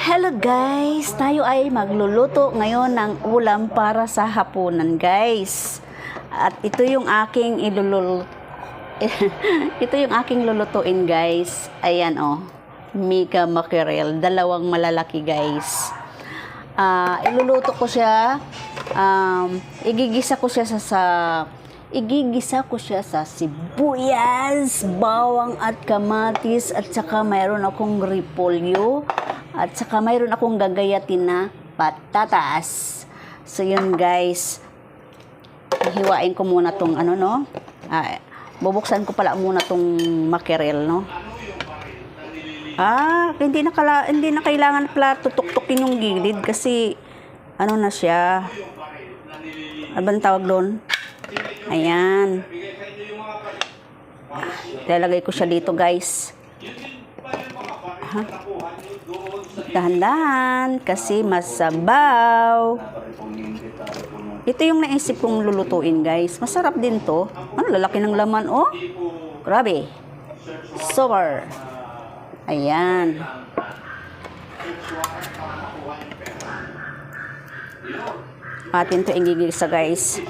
Hello guys! Tayo ay magluluto ngayon ng ulam para sa hapunan guys. At ito yung aking ilulul ito yung aking lulutuin guys. Ayan oh. Mika mackerel. Dalawang malalaki guys. Ah, iluluto ko siya. Um, igigisa ko siya sa, sa igigisa ko siya sa sibuyas, bawang at kamatis at saka mayroon akong repolyo at saka mayroon akong gagayatin na patatas. So yun guys, hiwain ko muna tong ano no. Ah, bubuksan ko pala muna tong mackerel no. Ah, hindi na kala, hindi na kailangan pala tutok-tukin yung gilid kasi ano na siya. Ano tawag doon? Ayan. Lalagay ko siya dito, guys. Ha? Dahan-dahan kasi masabaw. Ito yung naisip kong lulutuin, guys. Masarap din to. Ano, lalaki ng laman, oh. Grabe. Super. Ayan. Atin to ingigisa guys.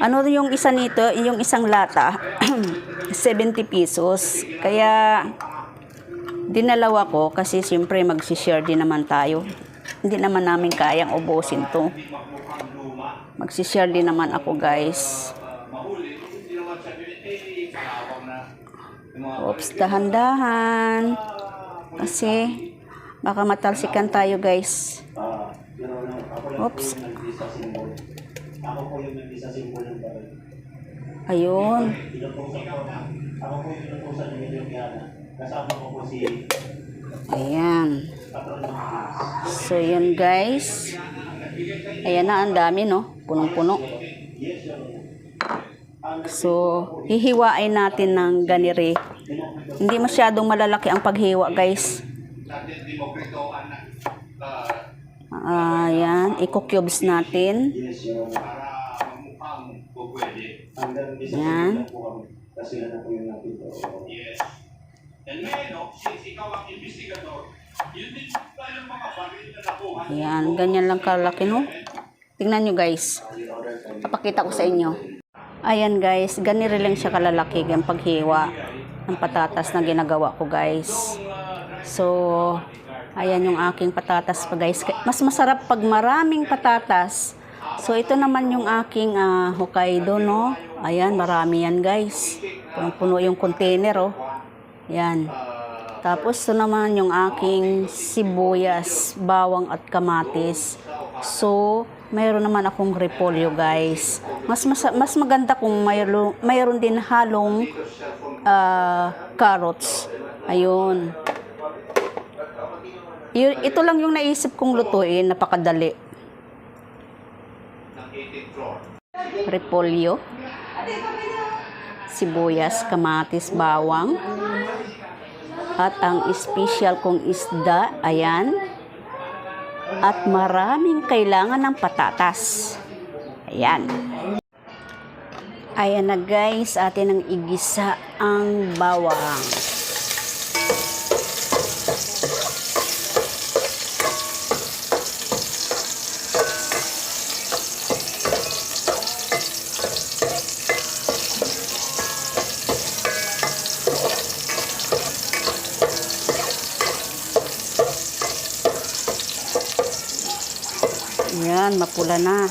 Ano yung isa nito, yung isang lata, 70 pesos. Kaya dinalawa ko kasi siyempre magsishare din naman tayo. Hindi naman namin kayang ubusin to. Magsishare din naman ako guys. Oops, dahan-dahan. Kasi baka matalsikan tayo guys. Oops. Ako po yung nag-isa simbol ng baril. Ayun. Ako po yung inutusan ng inyong yana. Kasama ko po si Ayan. So, yun guys. Ayan na, ang dami, no? Punong-puno. So, hihiwain natin ng ganire. Hindi masyadong malalaki ang paghiwa, guys. Ayan, i-cubes natin. Yes, yung hanggang isa Yan. lang po kami. Kasi yan na po yung nakita. And ngayon, no, since ikaw ang investigador, yun din pa yung mga baril na nakuha. Ayan, ganyan lang kalaki, no? Tingnan nyo, guys. Papakita ko sa inyo. Ayan, guys. Ganire lang siya kalalaki ang paghiwa ng patatas na ginagawa ko, guys. So, ayan yung aking patatas pa, guys. Mas masarap pag maraming patatas. So, ito naman yung aking ah, Hokkaido, no? Ayan, marami yan, guys. Punong-puno yung container, oh. Yan. Tapos, ito naman yung aking sibuyas, bawang at kamatis. So, mayroon naman akong repolyo, guys. Mas mas, mas maganda kung mayroon, mayroon din halong ah, carrots. Ayun. Yun, ito lang yung naisip kong lutuin, napakadali. Repolyo, sibuyas, kamatis, bawang, at ang special kong isda, ayan, at maraming kailangan ng patatas. Ayan. Ayan na guys, atin ang igisa ang bawang. Ayan, mapula na.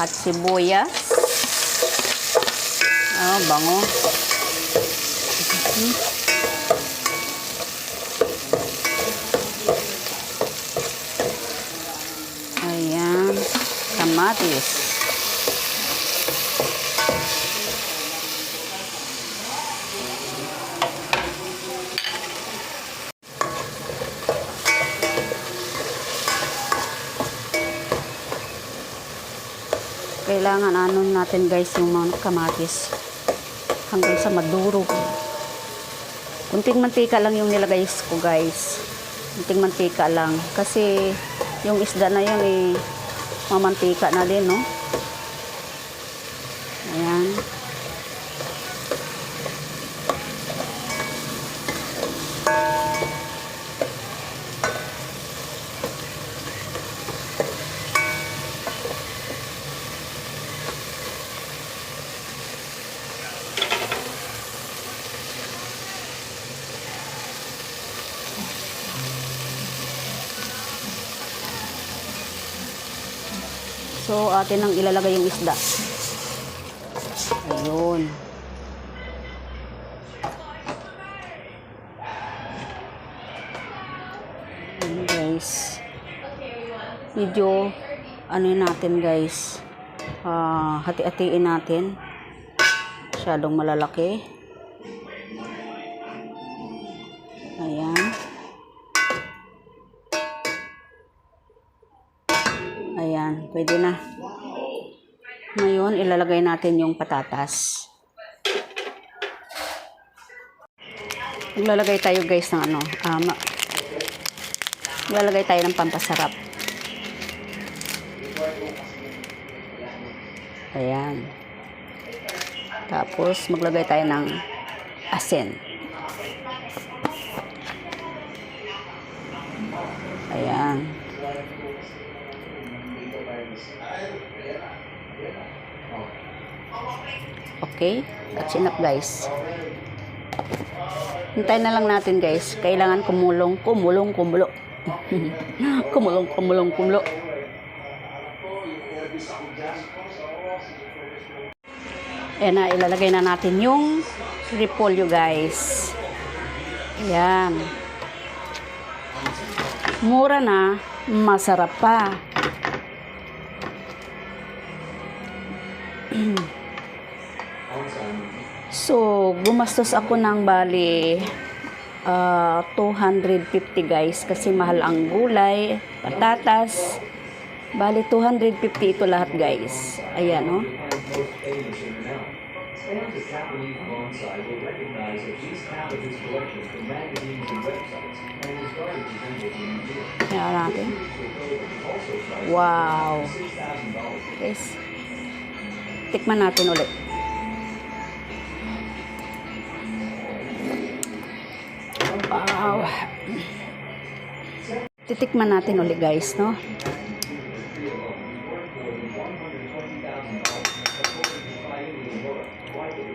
At sibuyas. Ah, bango. Ayan, kamatis. Kailangan ano natin guys yung mga kamatis hanggang sa maduro. Kunting mantika lang yung nilagay ko guys. Kunting mantika lang. Kasi yung isda na yun eh mamantika na din no. Ayan. So, atin ang ilalagay yung isda. Ayun. Ayun guys. Medyo, ano natin guys. Ah, hati-hatiin natin. Masyadong malalaki. Ayan. Pwede na. Ngayon, ilalagay natin yung patatas. Maglalagay tayo guys ng ano, um, maglalagay tayo ng pampasarap. Ayan. Tapos, maglagay tayo ng asin. Ayan. Okay? That's enough guys. Hintayin na lang natin guys. Kailangan kumulong, kumulong, kumulo. kumulong, kumulong, kumulo. Ayan na, ilalagay na natin yung repolyo guys. Ayan. Mura na, masarap pa. So, gumastos ako ng bali ah, 250 guys kasi mahal ang gulay, patatas. Bali 250 ito lahat guys. Ayan oh. Fans of Japanese bonsai will recognize that Wow. Titikman natin ulit guys, no?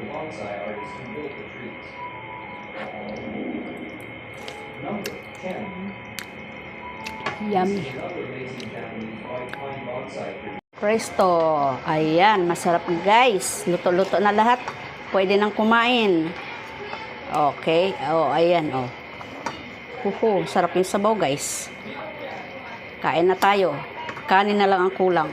Bonsai artists who built the trees. Number 10. Yummy. Presto. Ayan, masarap guys. Luto-luto na lahat. Pwede nang kumain. Okay. Oh, ayan, oh. Huhu, sarap yung sabaw guys. Kain na tayo. Kanin na lang ang kulang.